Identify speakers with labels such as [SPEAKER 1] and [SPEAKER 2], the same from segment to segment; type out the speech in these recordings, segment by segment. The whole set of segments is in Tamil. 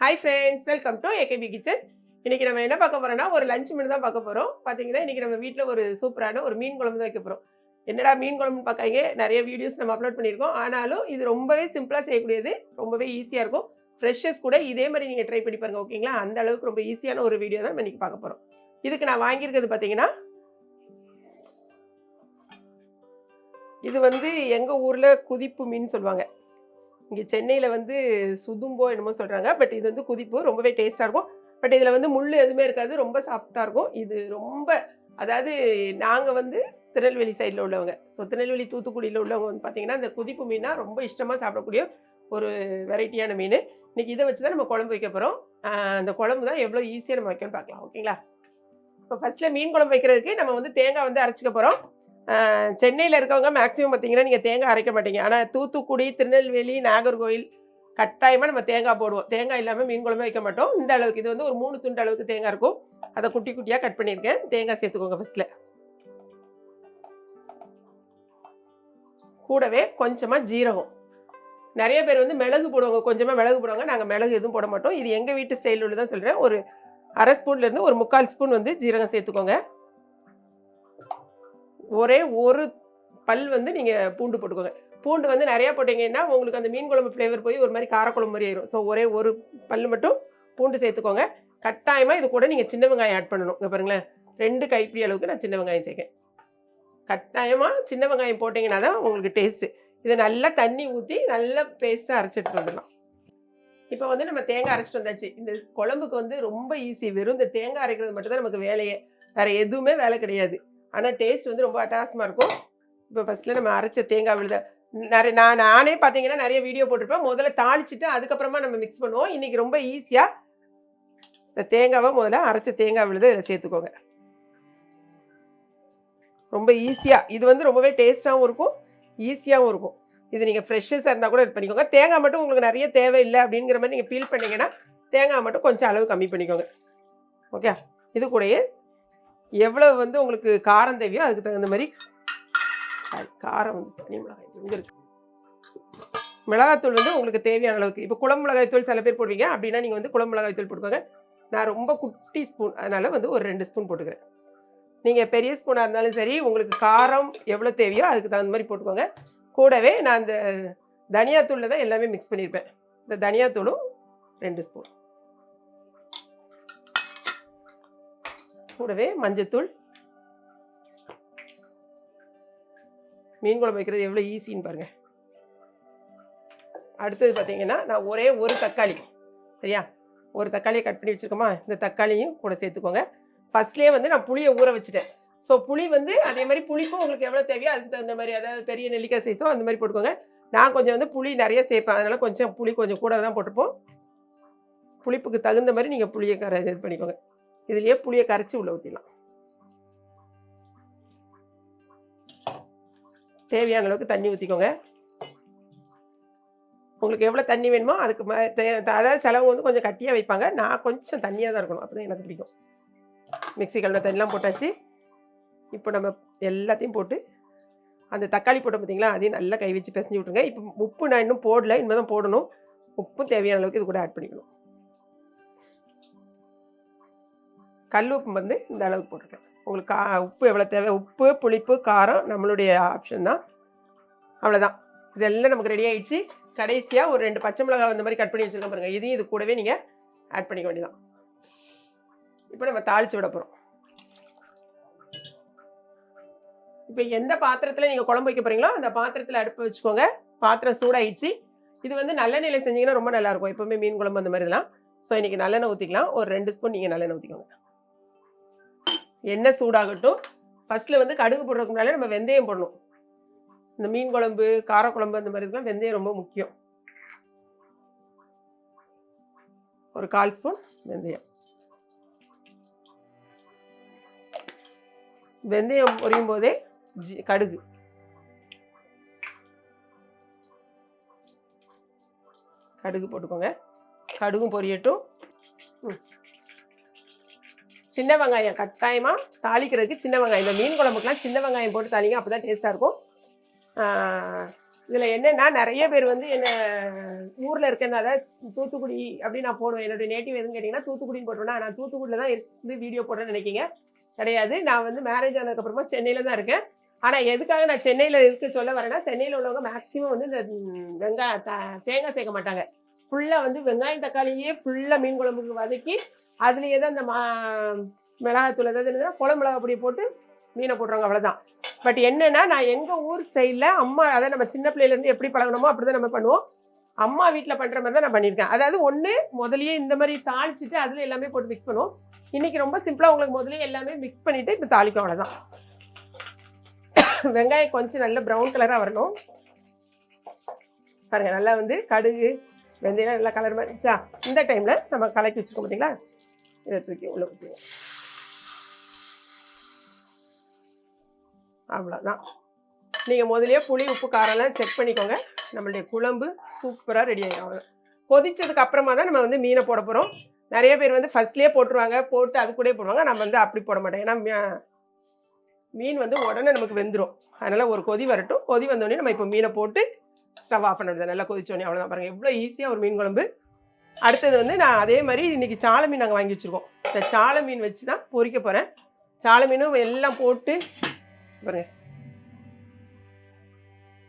[SPEAKER 1] Hi friends welcome to AKP kitchen இன்றைக்கி நம்ம என்ன பார்க்க போகிறோம்னா ஒரு லஞ்ச் மெனு தான் பார்க்க போகிறோம் பார்த்தீங்கன்னா இன்றைக்கி நம்ம வீட்டில் ஒரு சூப்பரான ஒரு மீன் குழம்பு தான் வைக்க போகிறோம் என்னடா மீன் குழம்புன்னு பார்க்காங்க நிறைய வீடியோஸ் நம்ம அப்லோட் பண்ணியிருக்கோம். ஆனாலும் இது ரொம்பவே சிம்பிளாக செய்யக்கூடியது. ரொம்பவே ஈஸியாக இருக்கும். ஃப்ரெஷஸ் கூட இதே மாதிரி நீங்கள் ட்ரை பண்ணி பாருங்கள் ஓகேங்களா அந்த அளவுக்கு ரொம்ப ஈஸியான ஒரு வீடியோ தான் நம்ம இன்றைக்கி பார்க்க போகிறோம் இதுக்கு நான் வாங்கியிருக்கிறது பார்த்தீங்கன்னா இது வந்து எங்கள் ஊரில் குதிப்பு மீன் சொல்லுவாங்க. இங்கே சென்னையில் வந்து சுதும்போ என்னமோ சொல்கிறாங்க பட் இது வந்து குதிப்பு ரொம்பவே டேஸ்ட்டாக இருக்கும். பட் இதில் வந்து முள் எதுவுமே இருக்காது. ரொம்ப சாஃப்டாக இருக்கும். இது ரொம்ப அதாவது நாங்கள் வந்து திருநெல்வேலி சைடில் உள்ளவங்க. ஸோ திருநெல்வேலி தூத்துக்குடியில் உள்ளவங்க வந்து பார்த்தீங்கன்னா இந்த குதிப்பு மீனாக ரொம்ப இஷ்டமாக சாப்பிடக்கூடிய ஒரு வெரைட்டியான மீன். இன்றைக்கி இதை வச்சு தான் நம்ம குழம்பு வைக்க போகிறோம் அந்த குழம்பு தான் எவ்வளோ ஈஸியாக நம்ம வைக்கணும்னு பார்க்கலாம் ஓகேங்களா இப்போ ஃபஸ்ட்டில் மீன் குழம்பு வைக்கிறதுக்கு நம்ம வந்து தேங்காய் வந்து அரைச்சிக்க போகிறோம் சென்னையில் இருக்கவங்க மேக்ஸிமம் பார்த்தீங்கன்னா நீங்கள் தேங்காய் அரைக்க மாட்டீங்க. ஆனால் தூத்துக்குடி திருநெல்வேலி நாகர்கோவில் கட்டாயமாக நம்ம தேங்காய் போடுவோம். தேங்காய் இல்லாமல் மீன் குழம்பு வைக்க மாட்டோம். இந்த அளவுக்கு இது வந்து ஒரு மூணு துண்டு அளவுக்கு தேங்காய் இருக்கும். அதை குட்டி குட்டியாக கட் பண்ணியிருக்கேன். தேங்காய் சேர்த்துக்கோங்க ஃபஸ்ட்டில் கூடவே கொஞ்சமாக ஜீரகம். நிறைய பேர் வந்து மிளகு போடுவாங்க. கொஞ்சமாக மிளகு போடுவாங்க. நாங்கள் மிளகு எதுவும் போட மாட்டோம். இது எங்கள் வீட்டு ஸ்டைலில் உள்ள தான் சொல்கிறேன் ஒரு அரை ஸ்பூன்லேருந்து ஒரு முக்கால் ஸ்பூன் வந்து ஜீரகம் சேர்த்துக்கோங்க. ஒரே ஒரு பல் வந்து நீங்கள் பூண்டு போட்டுக்கோங்க. பூண்டு வந்து நிறையா போட்டிங்கன்னா உங்களுக்கு அந்த மீன் குழம்பு ஃப்ளேவர் போய் ஒரு மாதிரி காரக்குழம்பு மாதிரி ஆயிரும். ஸோ ஒரே ஒரு பல் மட்டும் பூண்டு சேர்த்துக்கோங்க. கட்டாயமாக இது கூட நீங்கள் சின்ன வெங்காயம் ஆட் பண்ணணும். இங்கே பாருங்களேன். ரெண்டு கைப்பிடி அளவுக்கு நான் சின்ன வெங்காயம் சேர்க்கேன். கட்டாயமாக சின்ன வெங்காயம் போட்டிங்கன்னா தான் உங்களுக்கு டேஸ்ட்டு இதை நல்லா தண்ணி ஊற்றி நல்லா பேஸ்ட்டாக அரைச்சிட்டு வந்துடலாம். இப்போ வந்து நம்ம தேங்காய் அரைச்சிட்டு வந்தாச்சு. இந்த குழம்புக்கு வந்து ரொம்ப ஈஸி வெறும் இந்த தேங்காய் அரைக்கிறது மட்டும்தான் நமக்கு வேலையே. வேறு எதுவுமே வேலை கிடையாது. ஆனால் டேஸ்ட் வந்து ரொம்ப அட்டாசமாக இருக்கும். இப்போ ஃபஸ்ட்டில் நம்ம அரைச்ச தேங்காய் விழுத நிறைய நான் நானே பார்த்தீங்கன்னா நிறைய வீடியோ போட்டிருப்பேன். முதல்ல தாளிச்சிட்டு அதுக்கப்புறமா நம்ம மிக்ஸ் பண்ணுவோம். இன்றைக்கி ரொம்ப ஈஸியாக இந்த தேங்காவை முதல்ல அரைச்ச தேங்காய் விழுத இதில் சேர்த்துக்கோங்க. ரொம்ப ஈஸியாக இது வந்து ரொம்பவே டேஸ்ட்டாகவும் இருக்கும் ஈஸியாகவும் இருக்கும். இது நீங்கள் ஃப்ரெஷ்ஷஸாக இருந்தால் கூட இது பண்ணிக்கோங்க. தேங்காய் மட்டும் உங்களுக்கு நிறைய தேவையில்லை அப்படிங்கிற மாதிரி நீங்கள் ஃபீல் பண்ணிங்கன்னா தேங்காய் மட்டும் கொஞ்சம் அளவு கம்மி பண்ணிக்கோங்க. ஓகே இது கூடயே எவ்வளவு வந்து உங்களுக்கு காரம் தேவையோ அதுக்கு தகுந்த மாதிரி காரம் வந்து தனி மிளகாய் தூள். இருக்கு. மிளகாத்தூள் வந்து உங்களுக்கு தேவையான அளவுக்கு. இப்போ குளம் மிளகாய் தூள் சில பேர் போடுவீங்க. அப்படின்னா நீங்கள் வந்து குளம் மிளகாய் தூள் போட்டுக்கோங்க. நான் ரொம்ப குட்டி ஸ்பூன் அதனால் வந்து ஒரு ரெண்டு ஸ்பூன் போட்டுக்கிறேன். நீங்கள் பெரிய ஸ்பூனாக இருந்தாலும் சரி உங்களுக்கு காரம் எவ்வளோ தேவையோ அதுக்கு தகுந்த மாதிரி போட்டுக்கோங்க. கூடவே நான் அந்த தனியாத்தூளில் தான் எல்லாமே மிக்ஸ் பண்ணியிருப்பேன் இந்த தனியாத்தூளும் ரெண்டு ஸ்பூன். கூடவே மஞ்சத்தூள். மீன் குழம்பு வைக்கிறது எவ்வளோ ஈஸின்னு பாருங்க. அடுத்தது பார்த்தீங்கன்னா நான் ஒரே ஒரு தக்காளி. சரியா? ஒரு தக்காளியை கட் பண்ணி வச்சுருக்கோமா? இந்த தக்காளியும் கூட சேர்த்துக்கோங்க. ஃபர்ஸ்ட்லேயே வந்து நான் புளியை ஊற வச்சுட்டேன். ஸோ புளி வந்து அதே மாதிரி புளிப்பும் உங்களுக்கு எவ்வளோ தேவையோ அதுக்கு தகுந்த மாதிரி அதாவது பெரிய நெல்லிக்காய் சைஸோ அந்த மாதிரி போட்டுக்கோங்க. நான் கொஞ்சம் வந்து புளி நிறைய சேர்ப்பேன். அதனால் கொஞ்சம் புளி கொஞ்சம் கூட தான் போட்டுப்போம் புளிப்புக்கு தகுந்த மாதிரி நீங்கள் புளியை இது பண்ணிக்கோங்க. இதுலேயே புளியை கரைச்சி உள்ள ஊற்றிடலாம் தேவையான அளவுக்கு தண்ணி ஊற்றிக்கோங்க உங்களுக்கு எவ்வளோ தண்ணி வேணுமோ அதுக்கு மே தே- அதாவது செலவு வந்து கொஞ்சம் கட்டியாக வைப்பாங்க. நான் கொஞ்சம் தண்ணியாக தான் இருக்கணும். அப்படி எனக்கு பிடிக்கும். மிக்ஸி கலந்த தண்ணிலாம் போட்டாச்சு. இப்போ நம்ம எல்லாத்தையும் போட்டு அந்த தக்காளி போட்டோம் பார்த்தீங்களா அதையும் நல்லா கை வச்சு பிசைஞ்சு விட்ருங்க இப்போ உப்பு நான் இன்னும் போடல. இனிமேல் தான் போடணும். உப்பும் தேவையான அளவுக்கு இது கூட ஆட் பண்ணிக்கணும். கல் உப்பு வந்து இந்த அளவுக்கு போட்டிருக்கேன். உங்களுக்கு கா உப்பு எவ்வளோ தேவை? உப்பு புளிப்பு காரம் நம்மளுடைய ஆப்ஷன் தான். அவ்வளோதான் இதெல்லாம் நமக்கு ரெடி ஆகிடுச்சு கடைசியாக ஒரு ரெண்டு பச்சை மிளகாய் இந்த மாதிரி கட் பண்ணி வச்சுருக்கோம் பாருங்கள் இதையும் இது கூடவே நீங்கள் ஆட் பண்ணிக்க வேண்டியதான் இப்போ நம்ம தாளித்து விட போகிறோம் இப்போ எந்த பாத்திரத்தில் நீங்கள் குழம்பு வைக்க போகிறீங்களோ அந்த பாத்திரத்தில் அடுப்பு வச்சுக்கோங்க. பாத்திரம் சூடாயிடுச்சு. இது வந்து நல்லெண்ணெயில் செஞ்சிங்கன்னா ரொம்ப நல்லாயிருக்கும் எப்போவுமே மீன் குழம்பு அந்த மாதிரிலாம். ஸோ இன்றைக்கி நல்லெண்ணெய் ஊற்றிக்கலாம் ஒரு ரெண்டு ஸ்பூன் நீங்கள் நல்லெண்ணெய் ஊற்றிக்கோங்க எண்ணெய் சூடாகட்டும். ஃபஸ்ட்டில் வந்து கடுகு போடுறதுக்கு முன்னாலே நம்ம வெந்தயம் போடணும். இந்த மீன் குழம்பு காரக்குழம்பு அந்த மாதிரி இதெல்லாம் வெந்தயம் ரொம்ப முக்கியம். ஒரு கால் ஸ்பூன் வெந்தயம். வெந்தயம் பொரியும் போதே ஜி கடுகு. கடுகு போட்டுக்கோங்க. கடுகும் பொரியட்டும். ம். சின்ன வெங்காயம் கட்டாயமாக தாளிக்கிறதுக்கு சின்ன வெங்காயம். இந்த மீன் குழம்புக்குலாம் சின்ன வெங்காயம் போட்டு தாளிங்க அப்போ தான் டேஸ்ட்டாக இருக்கும். இதில் என்னென்னா நிறைய பேர் வந்து என்ன ஊரில் இருக்கனால தூத்துக்குடி அப்படின்னு நான் போடுவேன். என்னுடைய நேட்டிவ் எதுன்னு கேட்டிங்கன்னா தூத்துக்குடின்னு போட்டுருவேன். நான் தூத்துக்குடியில் தான் இருந்து வீடியோ போடுறேன்னு நினைக்கிங்க கிடையாது. நான் வந்து மேரேஜ் ஆனதுக்கப்புறமா சென்னையில் தான் இருக்கேன். ஆனால் எதுக்காக நான் சென்னையில் இருக்க சொல்ல வரேன்னா சென்னையில் உள்ளவங்க மேக்ஸிமம் வந்து இந்த வெங்காய த- தேங்காய் சேர்க்க மாட்டாங்க. ஃபுல்லாக வந்து வெங்காயம் தக்காளியே ஃபுல்லாக மீன் குழம்புக்கு வதக்கி அதுலேயே தான் இந்த மா மிளகாத்தூள் ஏதாவது இருந்ததுன்னா குளம் மிளகா பொடி போட்டு மீனை போட்டுருவாங்க அவ்வளோதான் பட் என்னென்னா நான் எங்கள் ஊர் ஸ்டைலில் அம்மா அதை நம்ம சின்ன பிள்ளையிலேருந்து எப்படி பழகணுமோ அப்படி தான் நம்ம பண்ணுவோம். அம்மா வீட்டில் பண்ணுற மாதிரி தான் நான் பண்ணியிருக்கேன். அதாவது ஒன்று முதல்லயே இந்த மாதிரி தாளிச்சிட்டு அதில் எல்லாமே போட்டு மிக்ஸ் பண்ணுவோம். இன்றைக்கி ரொம்ப சிம்பிளாக உங்களுக்கு முதலே எல்லாமே மிக்ஸ் பண்ணிவிட்டு இப்போ தாளிக்கும் அவ்வளோதான் வெங்காயம் கொஞ்சம் நல்ல ப்ரௌன் கலராக வரணும். பாருங்கள் நல்லா வந்து கடுகு வெந்தயம் நல்லா கலர் மாதிரி இந்த டைமில் நம்ம கலக்கி வச்சுக்கோம் பார்த்தீங்களா இதை தூக்கி உள்ள ஊற்றுவோம் அவ்வளோதான் நீங்கள் முதலே புளி உப்பு காரம்லாம் செக் பண்ணிக்கோங்க. நம்மளுடைய குழம்பு சூப்பராக ரெடி ஆகிடும் கொதிச்சதுக்கு அப்புறமா தான் நம்ம வந்து மீனை போட போகிறோம் நிறைய பேர் வந்து ஃபர்ஸ்ட்லேயே போட்டுருவாங்க. போட்டு அது கூடயே போடுவாங்க. நம்ம வந்து அப்படி போட மாட்டோம். ஏன்னா மீன் வந்து உடனே நமக்கு வெந்துடும் அதனால் ஒரு கொதி வரட்டும். கொதி வந்தோடனே நம்ம இப்போ மீனை போட்டு ஸ்டவ் ஆஃப் பண்ணுறது நல்லா கொதிச்சோடனே அவ்வளோதான் பாருங்கள் எவ்வளோ ஈஸியாக ஒரு மீன் குழம்பு. அடுத்தது வந்து நான் அதே மாதிரி இன்றைக்கி சாலை மீன் நாங்கள் வாங்கி வச்சுருக்கோம். இந்த சாலை மீன் வச்சு தான் பொறிக்க போகிறேன் சாலை மீனும் எல்லாம் போட்டு பாருங்க.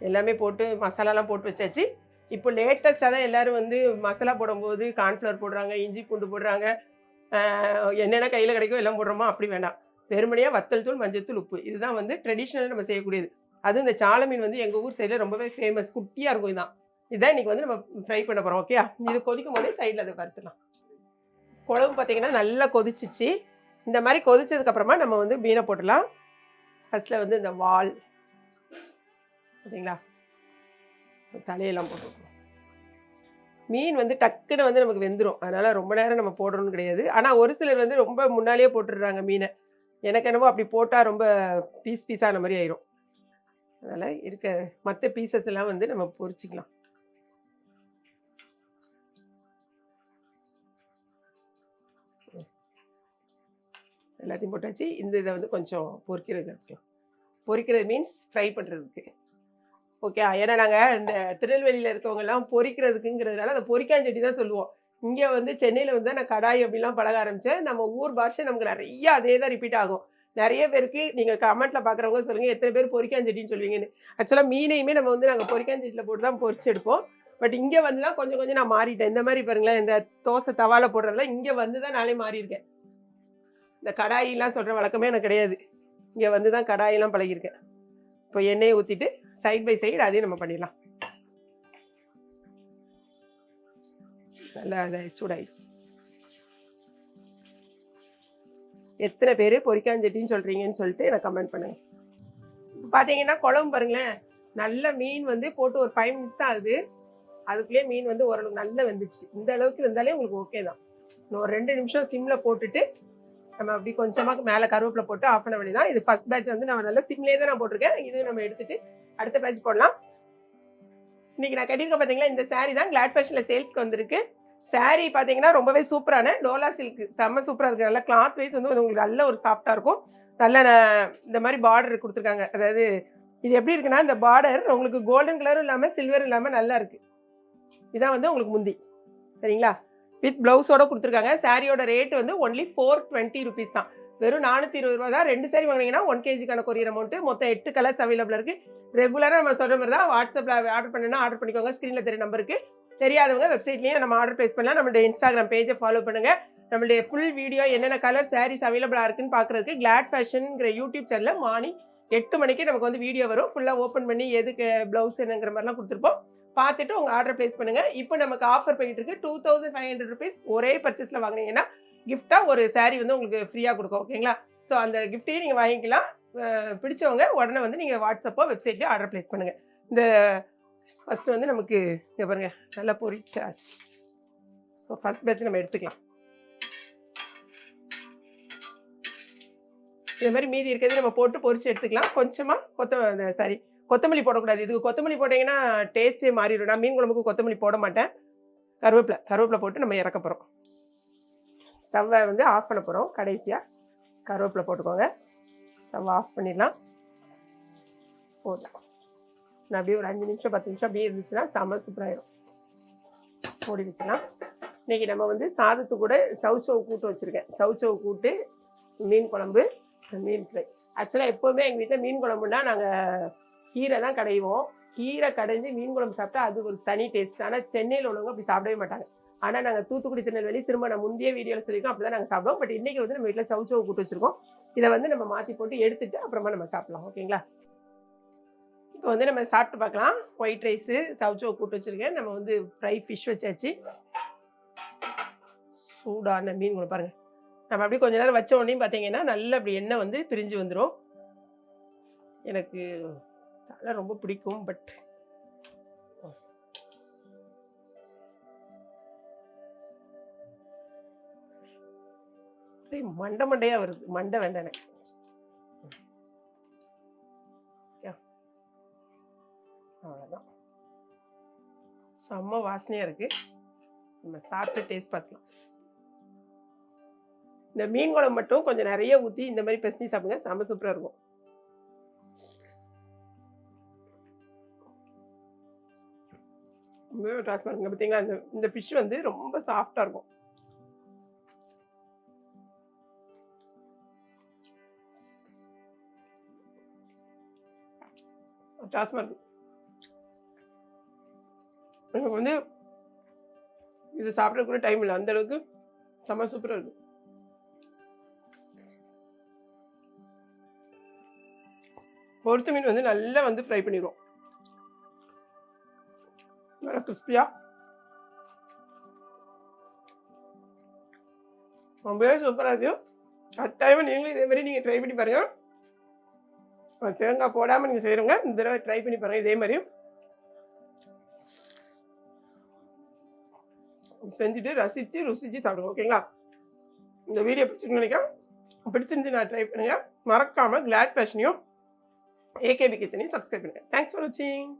[SPEAKER 1] எல்லாமே போட்டு மசாலாலாம் போட்டு வச்சாச்சு. இப்போ லேட்டஸ்ட்டாக தான் எல்லோரும் வந்து மசாலா போடும்போது கார்ன்ஃப்ளவர் போடுறாங்க இஞ்சி பூண்டு போடுறாங்க. என்னென்ன கையில் கிடைக்கோ எல்லாம் போடுறோமோ அப்படி வேண்டாம். வெறுமனையாக வத்தல் தூள் மஞ்சள் தூள் உப்பு. இதுதான் வந்து ட்ரெடிஷ்னலாக நம்ம செய்யக்கூடியது. அதுவும் இந்த சாலை மீன் வந்து எங்கள் ஊர் சைடில் ரொம்பவே ஃபேமஸ் குட்டியாக இருக்கும் இதுதான். இதான் இன்றைக்கி வந்து நம்ம ஃப்ரை பண்ண போகிறோம் ஓகே இது கொதிக்கும் போதே சைடில் அதை வறுத்துலாம் குழம்பு பார்த்தீங்கன்னா நல்லா கொதிச்சிச்சு. இந்த மாதிரி கொதிச்சதுக்கப்புறமா நம்ம வந்து மீனை போட்டுடலாம். ஃபஸ்ட்டில் வந்து இந்த வால். பார்த்தீங்களா தலையெல்லாம் போட்டுருக்கோம். மீன் வந்து டக்குன்னு வந்து நமக்கு வெந்துடும் அதனால் ரொம்ப நேரம் நம்ம போடுறோம்னு கிடையாது. ஆனால் ஒரு சிலர் வந்து ரொம்ப முன்னாலேயே போட்டுடுறாங்க மீனை. எனக்கு என்னவோ அப்படி போட்டால் ரொம்ப பீஸ் பீஸான மாதிரி ஆயிரும். அதனால் இருக்க மற்ற பீசஸ் எல்லாம் வந்து நம்ம பொரிச்சிக்கலாம் எல்லாத்தையும் போட்டாச்சு இந்த இதை வந்து கொஞ்சம் பொறிக்கிறது எடுத்துக்கலாம் பொறிக்கிறது மீன்ஸ் ஃப்ரை பண்ணுறதுக்கு ஓகே ஏன்னா நாங்கள் இந்த திருநெல்வேலியில் இருக்கவங்கெல்லாம் பொறிக்கிறதுக்குங்கிறதுனால அந்த பொரிக்காஞ்சட்டி தான் சொல்லுவோம். இங்கே வந்து சென்னையில் வந்து நான் கடாய் அப்படிலாம் பழக ஆரம்பித்தேன் நம்ம ஊர் பாஷை நமக்கு நிறைய அதே தான் ரிப்பீட் ஆகும். நிறைய பேருக்கு நீங்கள் கமெண்ட்டில் பார்க்குறவங்க சொல்லுங்கள் எத்தனை பேர் பொரிக்காஞ்சட்டின்னு சொல்லுவீங்கன்னு. ஆக்சுவலாக மீனையுமே நம்ம வந்து நாங்கள் பொரிக்காஞ்சட்டியில் போட்டு தான் பொறிச்சு எடுப்போம். பட் இங்கே வந்து தான் கொஞ்சம் கொஞ்சம் நான் மாறிட்டேன். இந்த மாதிரி பாருங்களேன் இந்த தோசை தவால போடுறதுலாம் இங்கே வந்து தான் நானே மாறியிருக்கேன். இந்த கடாயிலாம் சொல்கிற வழக்கமே எனக்கு கிடையாது. இங்கே வந்து தான் கடாயெல்லாம் பழகியிருக்கேன். இப்போ எண்ணெயை ஊற்றிட்டு சைட் பை சைடு அதையும் நம்ம பண்ணிடலாம். நல்லா அதை சூடாயிடுச்சு எத்தனை பேர் பொரிக்காஞ்சட்டின்னு சொல்கிறீங்கன்னு சொல்லிட்டு எனக்கு கமெண்ட் பண்ணுங்கள் பார்த்தீங்கன்னா குழம்பு பாருங்களேன். நல்ல மீன் வந்து போட்டு ஒரு ஃபைவ் மினிட்ஸ் தான் ஆகுது. அதுக்குள்ளேயே மீன் வந்து ஓரளவுக்கு நல்லா வந்துச்சு இந்த அளவுக்கு வந்தாலே உங்களுக்கு ஓகே தான். இன்னும் ஒரு ரெண்டு நிமிஷம் சிம்மில் போட்டுட்டு நம்ம அப்படி கொஞ்சமாக மேலே கருவேப்பிலை போட்டு ஆஃப் பண்ண வேண்டியதான் இது ஃபர்ஸ்ட் பேட்ச் வந்து நம்ம நல்லா சிம்லேயே தான் நான் போட்டிருக்கேன். இது நம்ம எடுத்துட்டு அடுத்த பேட்ச் போடலாம். இன்னைக்கு நான் கட்டியிருக்க பார்த்தீங்களா இந்த சாரீ தான் கிளாட் ஃபேஷனில் சேல்ஸ்க்கு வந்திருக்கு. சாரீ பார்த்தீங்கன்னா ரொம்பவே சூப்பரான டோலா சில்க் செம்ம சூப்பராக இருக்குது நல்லா கிளாத் வைஸ் வந்து உங்களுக்கு நல்ல ஒரு சாஃப்டாக இருக்கும். நல்ல இந்த மாதிரி பார்டர் கொடுத்துருக்காங்க. அதாவது இது எப்படி இருக்குன்னா இந்த பார்டர் உங்களுக்கு கோல்டன் கலரும் இல்லாமல் சில்வர் இல்லாமல் நல்லா இருக்குது இதான் வந்து உங்களுக்கு முந்தி. சரிங்களா? வித் ப்ளவுஸோட கொடுத்துருக்காங்க. சாரியோட ரேட் வந்து ஒன்லி ஃபோர் டுவெண்ட்டி ருபீஸ் தான். வெறும் நானூற்றி இருபது ரூபா தான். ரெண்டு சாரி வாங்கினீங்கன்னா ஒன் கேஜிக்கான கொரியர் அமௌண்ட்டு மொத்தம் எட்டு கலர்ஸ் அவைலபிள் இருக்குது ரெகுலராக நம்ம சொல்கிற மாதிரி தான் வாட்ஸ்அப்பில் ஆர்டர் பண்ணணும்னா ஆர்டர் பண்ணிக்கோங்க. ஸ்க்ரீனில் தெரிய நம்பருக்கு தெரியாதவங்க வெப்சைட்லேயே நம்ம ஆர்டர் ப்ளேஸ் பண்ணலாம். நம்மளுடைய இன்ஸ்டாகிராம் பேஜை ஃபாலோ பண்ணுங்கள் நம்மளுடைய ஃபுல் வீடியோ என்னென்ன கலர் சாரீஸ் அவைலபிளாக இருக்குன்னு பார்க்குறதுக்கு கிளாட் ஃபேஷனுங்கிற யூடியூப் சேனலில் மார்னிங் எட்டு மணிக்கு நமக்கு வந்து வீடியோ வரும். ஃபுல்லாக ஓப்பன் பண்ணி எதுக்கு ப்ளவுஸ் என்னங்கிற மாதிரிலாம் கொடுத்துருப்போம். பார்த்துட்டு உங்கள் ஆர்டர் ப்ளேஸ் பண்ணுங்கள் இப்போ நமக்கு ஆஃபர் போயிட்டு இருக்கு. Two thousand five hundred rupees ஒரே பர்ச்சேஸில் வாங்கினீங்கன்னா கிஃப்டாக ஒரு சாரீ வந்து உங்களுக்கு ஃப்ரீயாக கொடுக்கும். ஓகேங்களா ஸோ அந்த கிஃப்ட்டையும் நீங்கள் வாங்கிக்கலாம். பிடிச்சவங்க உடனே வந்து நீங்கள் வாட்ஸ்அப்போ வெப்சைட்லேயோ ஆர்டர் ப்ளேஸ் பண்ணுங்கள் இந்த ஃபஸ்ட்டு வந்து நமக்கு இங்கே பாருங்கள் நல்லா பொரிச்சாச்சு ஸோ ஃபஸ்ட் பேட்ச் நம்ம எடுத்துக்கலாம். இது மாதிரி மீதி இருக்கிறது நம்ம போட்டு பொரிச்சு எடுத்துக்கலாம். கொஞ்சமாக கொத்த சாரி கொத்தமல்லி போடக்கூடாது. இதுக்கு கொத்தமல்லி போட்டிங்கன்னா டேஸ்ட்டே மாறிடும். நான் மீன் குழம்புக்கு கொத்தமல்லி போட மாட்டேன். கருவேப்பிலை கருவேப்பிலை போட்டு நம்ம இறக்க போகிறோம் ஸ்டவ்வை வந்து ஆஃப் பண்ண போகிறோம் கடைசியாக கருவேப்பிலை போட்டுக்கோங்க. ஸ்டவ் ஆஃப் பண்ணிடலாம். போதும். நான் அப்படியே ஒரு அஞ்சு நிமிஷம் பத்து நிமிஷம் அப்படியே இருந்துச்சுன்னா செம சூப்பராயிடும் மூடி வச்சுக்கலாம். இன்றைக்கி நம்ம வந்து சாதத்து கூட சவுச்சவு கூட்டு வச்சுருக்கேன். சவுச்சவு கூட்டு மீன் குழம்பு மீன் ஃப்ரை ஆக்சுவலாக எப்போவுமே எங்கள் வீட்டில் மீன் குழம்புனா நாங்கள் கீரை தான் கடைவோம். கீரை கடைஞ்சி மீன் குழம்பு சாப்பிட்டா அது ஒரு தனி டேஸ்ட் ஆனால் சென்னையில் உள்ளவங்க அப்படி சாப்பிடவே மாட்டாங்க. ஆனால் நாங்கள் தூத்துக்குடி திருநெல்வேலி திரும்ப நான் முந்தைய வீடியோவில் சொல்லியிருக்கோம். அப்படி தான் நாங்கள் சாப்பிடுவோம். பட் இன்றைக்கி வந்து நம்ம வீட்டில் சவுச்சவு கூட்டு வச்சுருக்கோம். இதை வந்து நம்ம மாற்றி போட்டு எடுத்துட்டு அப்புறமா நம்ம சாப்பிடலாம். ஓகேங்களா இப்போ வந்து நம்ம சாப்பிட்டு பார்க்கலாம். ஒயிட் ரைஸு சவுச்சவு கூட்டு வச்சுருக்கேன். நம்ம வந்து ஃப்ரை ஃபிஷ் வச்சாச்சு. சூடான மீன் கூட பாருங்கள் நம்ம அப்படியே கொஞ்ச நேரம் வச்ச உடனே பார்த்தீங்கன்னா நல்ல அப்படி எண்ணெய் வந்து பிரிஞ்சு வந்துடும் எனக்கு தலை ரொம்ப பிடிக்கும் பட் மண்டை மண்டையாக வருது மண்டை வேண்டாம் எனக்கு. அவ்வளோதான் செம்ம வாசனையாக இருக்குது நம்ம சாப்பிட்டு டேஸ்ட் பார்த்துக்கலாம். இந்த மீன் குழம்பு மட்டும் கொஞ்சம் நிறைய ஊற்றி இந்த மாதிரி பெசனி சாப்பிடுங்க செம்ம சூப்பராக இருக்கும். ரொம்பவே ட்ரான்ஸ்பரண்ட் இருக்குங்க பார்த்தீங்களா இந்த இந்த ஃபிஷ் வந்து ரொம்ப சாஃப்டாக இருக்கும். டாஸ்மாக. எனக்கு வந்து இது சாப்பிட கூட டைம் இல்லை. அந்த அளவுக்கு செம்ம சூப்பராக இருக்கும். பொறுத்து மீன் வந்து நல்லா வந்து ஃப்ரை பண்ணிடுவோம். நல்லா கிறிஸ்பியாக ரொம்பவே சூப்பராக இருக்கு. கட்டாயமாக நீங்களும் இதே மாதிரி நீங்கள் ட்ரை பண்ணி பாருங்கள் தேங்காய் போடாமல் நீங்கள் செய்கிறவங்க இந்த தடவை ட்ரை பண்ணி பாருங்கள் இதே மாதிரியும் செஞ்சுட்டு ரசித்து ருசித்து சாப்பிடுங்க ஓகேங்களா? இந்த வீடியோ பிடிச்சிருக்குன்னு நினைக்கிறேன். பிடிச்சிருந்து நான் ட்ரை பண்ணுங்கள் மறக்காமல் கிளாட் ஃபேஷனையும் ஏகேபி கிச்சனையும் சப்ஸ்கிரைப் பண்ணுங்கள் தேங்க்ஸ் ஃபார் வாட்சிங்